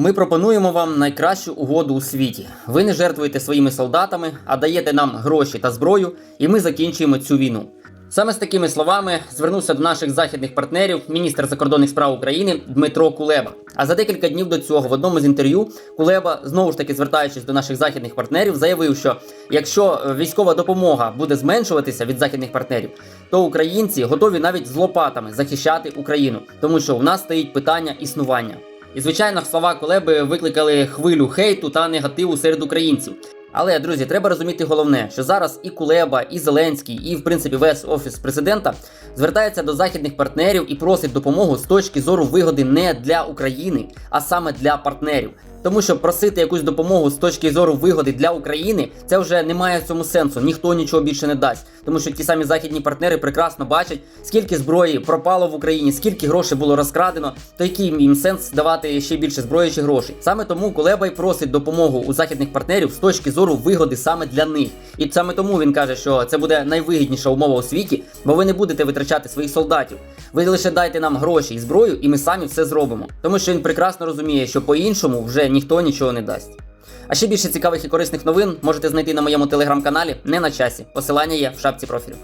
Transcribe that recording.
Ми пропонуємо вам найкращу угоду у світі. Ви не жертвуєте своїми солдатами, а даєте нам гроші та зброю, і ми закінчуємо цю війну. Саме з такими словами звернувся до наших західних партнерів міністр закордонних справ України Дмитро Кулеба. А за декілька днів до цього в одному з інтерв'ю Кулеба, знову ж таки звертаючись до наших західних партнерів, заявив, що якщо е, військова допомога буде зменшуватися від західних партнерів, то українці готові навіть з лопатами захищати Україну, тому що у нас стоїть питання існування. І звичайно, слова Кулеби викликали хвилю хейту та негативу серед українців. Але друзі, треба розуміти головне, що зараз і Кулеба, і Зеленський, і в принципі весь офіс президента звертається до західних партнерів і просить допомогу з точки зору вигоди не для України, а саме для партнерів. Тому що просити якусь допомогу з точки зору вигоди для України, це вже не має цьому сенсу. Ніхто нічого більше не дасть. Тому що ті самі західні партнери прекрасно бачать, скільки зброї пропало в Україні, скільки грошей було розкрадено, то який їм сенс давати ще більше зброї чи грошей. Саме тому Кулеба й просить допомогу у західних партнерів з точки зору вигоди саме для них. І саме тому він каже, що це буде найвигідніша умова у світі, бо ви не будете витрачати своїх солдатів. Ви лише дайте нам гроші і зброю, і ми самі все зробимо. Тому що він прекрасно розуміє, що по-іншому вже ніхто нічого не дасть. А ще більше цікавих і корисних новин можете знайти на моєму телеграм-каналі не на часі. Посилання є в шапці профілю.